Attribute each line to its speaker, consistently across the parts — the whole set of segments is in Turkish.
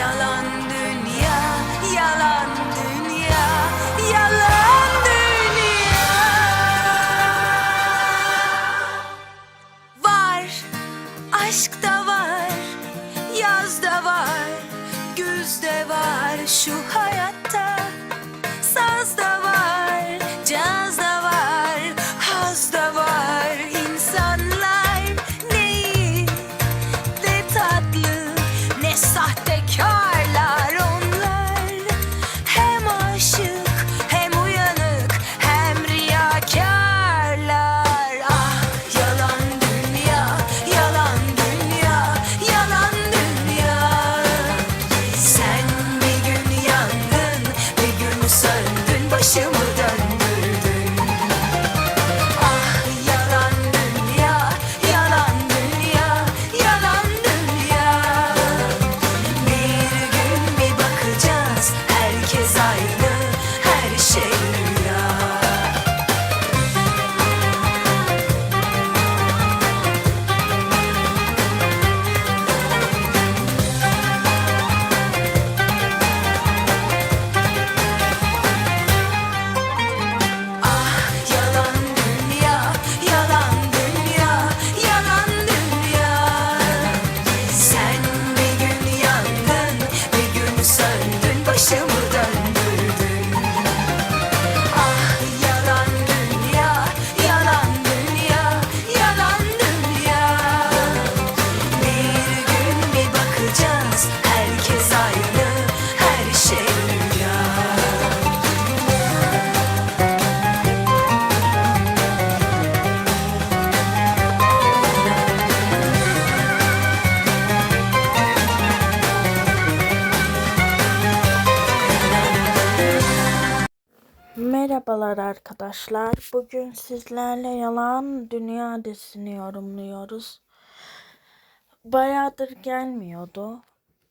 Speaker 1: Yalan
Speaker 2: arkadaşlar. Bugün sizlerle Yalan Dünya dizisini yorumluyoruz. Bayağıdır gelmiyordu.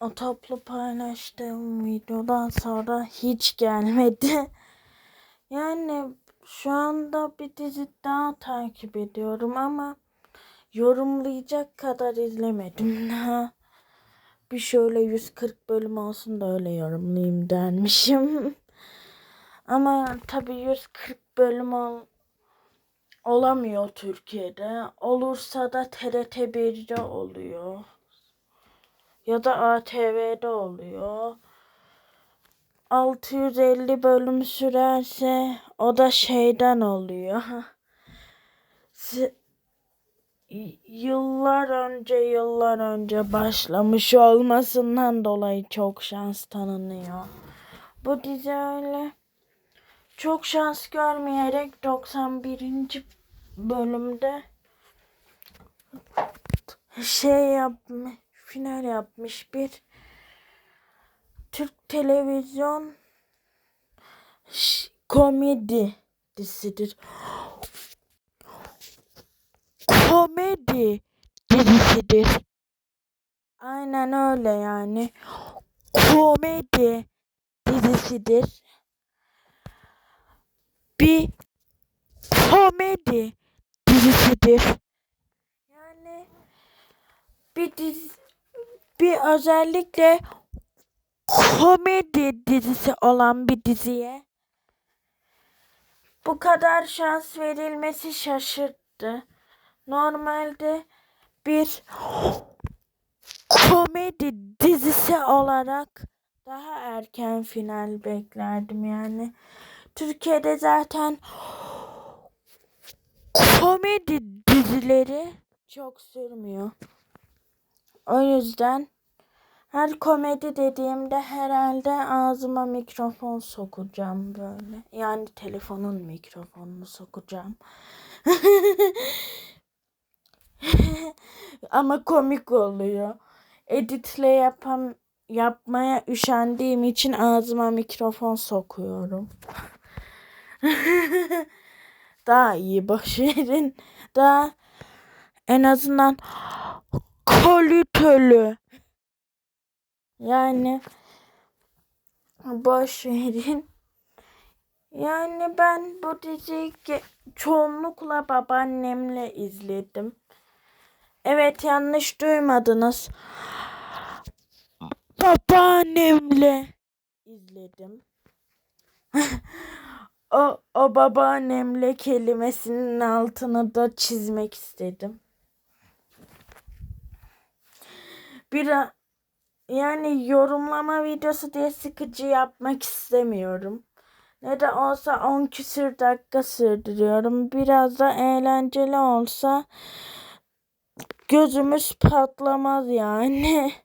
Speaker 2: O toplu paylaştığım videodan sonra hiç gelmedi. Yani şu anda bir dizi daha takip ediyorum ama yorumlayacak kadar izlemedim daha. Bir şöyle 140 bölüm olsun da öyle yorumlayayım dermişim. Ama tabii 140 bölüm ol, olamıyor Türkiye'de. Olursa da TRT 1'de oluyor. Ya da ATV'de oluyor. 650 bölüm sürerse o da şeyden oluyor. Yıllar önce yıllar önce başlamış olmasından dolayı çok şans tanınıyor. Bu dizi öyle çok şans görmeyerek 91. bölümde şey yapmış, final yapmış bir Türk televizyon komedi dizisidir. Komedi dizisidir. Aynen öyle yani. Komedi dizisidir. Bir komedi dizisidir. Yani bir dizi, bir özellikle komedi dizisi olan bir diziye bu kadar şans verilmesi şaşırttı. Normalde bir komedi dizisi olarak daha erken final beklerdim yani. Türkiye'de zaten komedi dizileri çok sürmüyor. O yüzden her komedi dediğimde herhalde ağzıma mikrofon sokacağım böyle. Yani telefonun mikrofonunu sokacağım. Ama komik oluyor. Editle yapam yapmaya üşendiğim için ağzıma mikrofon sokuyorum. Daha iyi boş verin. Daha en azından kaliteli. Yani boş. Yani ben bu diziyi çoğunlukla babaannemle izledim. Evet yanlış duymadınız. babaannemle izledim. o, o babaannemle kelimesinin altını da çizmek istedim. Bir yani yorumlama videosu diye sıkıcı yapmak istemiyorum. Ne de olsa 10 küsür dakika sürdürüyorum. Biraz da eğlenceli olsa gözümüz patlamaz yani.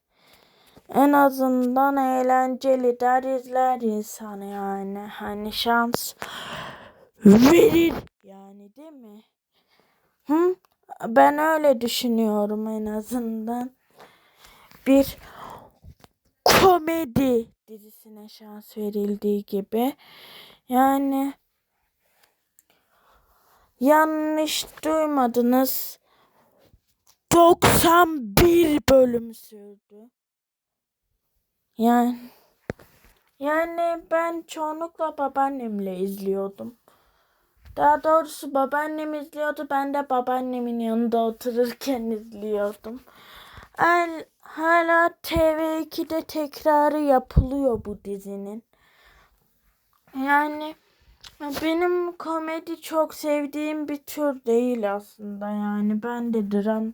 Speaker 2: En azından eğlenceli der izler insan yani. Hani şans verir yani değil mi? Hı? Ben öyle düşünüyorum en azından. Bir komedi dizisine şans verildiği gibi. Yani yanlış duymadınız. 91 bölüm sürdü. Yani yani ben çoğunlukla babaannemle izliyordum. Daha doğrusu babaannem izliyordu. Ben de babaannemin yanında otururken izliyordum. El, hala TV2'de tekrarı yapılıyor bu dizinin. Yani benim komedi çok sevdiğim bir tür değil aslında yani ben de dram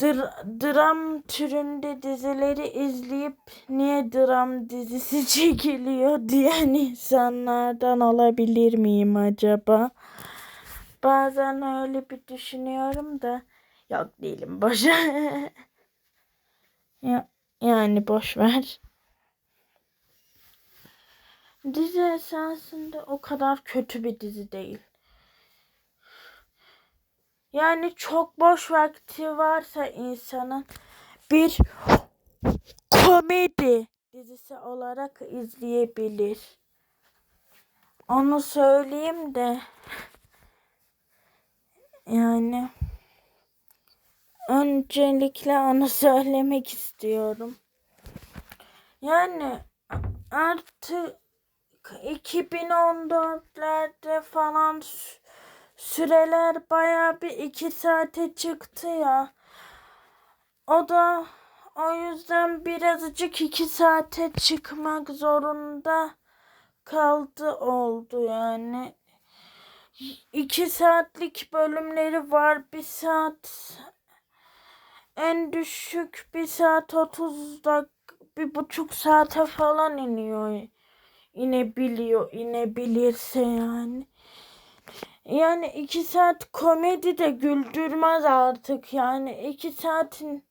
Speaker 2: dr- dram türünde dizileri izleyip niye dram dizisi çekiliyor diyen insanlardan olabilir miyim acaba? Bazen öyle bir düşünüyorum da yok değilim boş. ya, yani boş ver. Dizi esasında o kadar kötü bir dizi değil. Yani çok boş vakti varsa insanın bir komedi dizisi olarak izleyebilir. Onu söyleyeyim de yani öncelikle onu söylemek istiyorum. Yani artık 2014'lerde falan süreler baya bir iki saate çıktı ya. O da o yüzden birazcık iki saate çıkmak zorunda kaldı oldu yani. İki saatlik bölümleri var. Bir saat en düşük bir saat otuz dakika bir buçuk saate falan iniyor inebiliyor inebilirse yani. Yani iki saat komedi de güldürmez artık yani iki saatin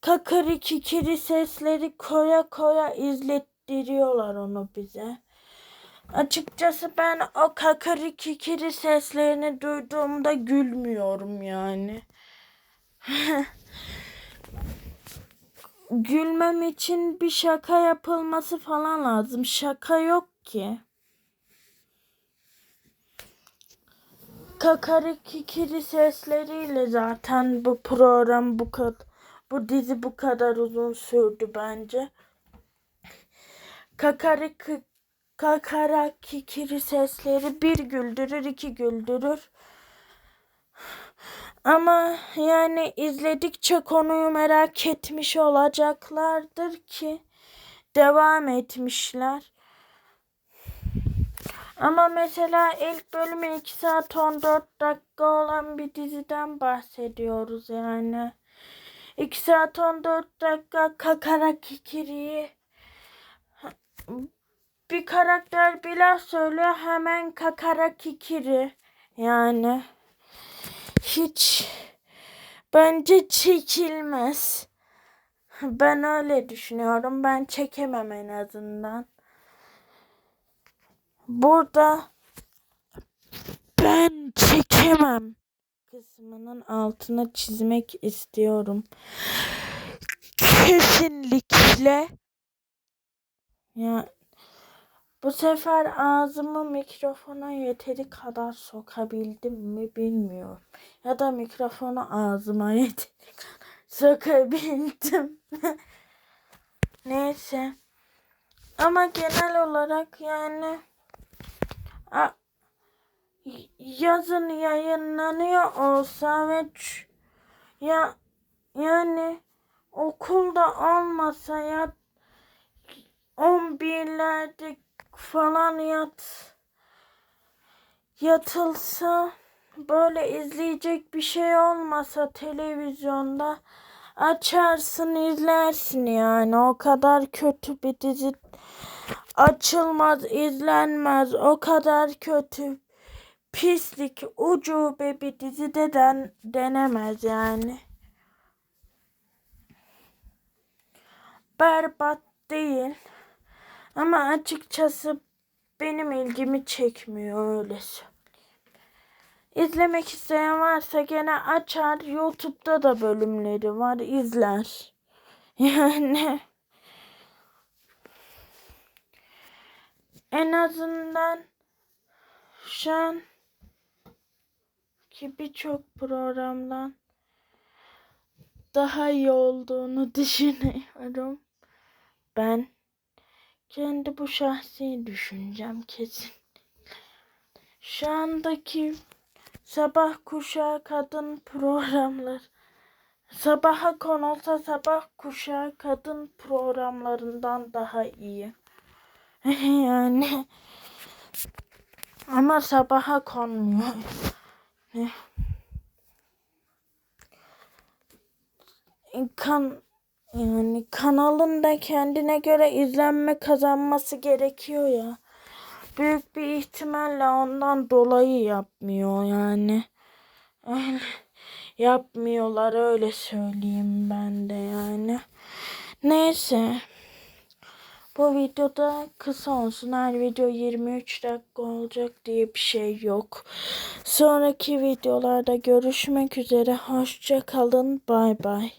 Speaker 2: kakari kikiri sesleri koya koya izlettiriyorlar onu bize. Açıkçası ben o kakari kikiri seslerini duyduğumda gülmüyorum yani. gülmem için bir şaka yapılması falan lazım. Şaka yok ki. Kakari kikiri sesleriyle zaten bu program bu kadar bu dizi bu kadar uzun sürdü bence. Kakari kı- kakara kikiri sesleri bir güldürür iki güldürür. Ama yani izledikçe konuyu merak etmiş olacaklardır ki devam etmişler. Ama mesela ilk bölümü 2 saat 14 dakika olan bir diziden bahsediyoruz yani. 2 saat 14 dakika kakara kikiriyi bir karakter bir laf söylüyor hemen kakara kikiri yani hiç bence çekilmez. Ben öyle düşünüyorum. Ben çekemem en azından. Burada ben çekemem kısmının altına çizmek istiyorum. Kesinlikle ya bu sefer ağzımı mikrofona yeteri kadar sokabildim mi bilmiyorum. Ya da mikrofonu ağzıma yeteri kadar sokabildim. Neyse. Ama genel olarak yani yazın yayınlanıyor olsa ve ya yani okulda olmasa ya 11'lerde falan yat yatılsa böyle izleyecek bir şey olmasa televizyonda açarsın izlersin yani. O kadar kötü bir dizi açılmaz izlenmez o kadar kötü pislik ucube bir dizi de den, denemez yani. Berbat değil ama açıkçası benim ilgimi çekmiyor öyle söyleyeyim. İzlemek isteyen varsa gene açar. YouTube'da da bölümleri var. izler. Yani en azından şu an ki birçok programdan daha iyi olduğunu düşünüyorum. Ben kendi bu şahsi düşüncem kesin. Şu andaki sabah kuşağı kadın programlar sabaha konulsa sabah kuşağı kadın programlarından daha iyi. yani ama sabaha konmuyor. kan yani kanalın da kendine göre izlenme kazanması gerekiyor ya. Büyük bir ihtimalle ondan dolayı yapmıyor yani. Yapmıyorlar öyle söyleyeyim ben de yani. Neyse. Bu videoda kısa olsun. Her video 23 dakika olacak diye bir şey yok. Sonraki videolarda görüşmek üzere. Hoşça kalın. Bay bay.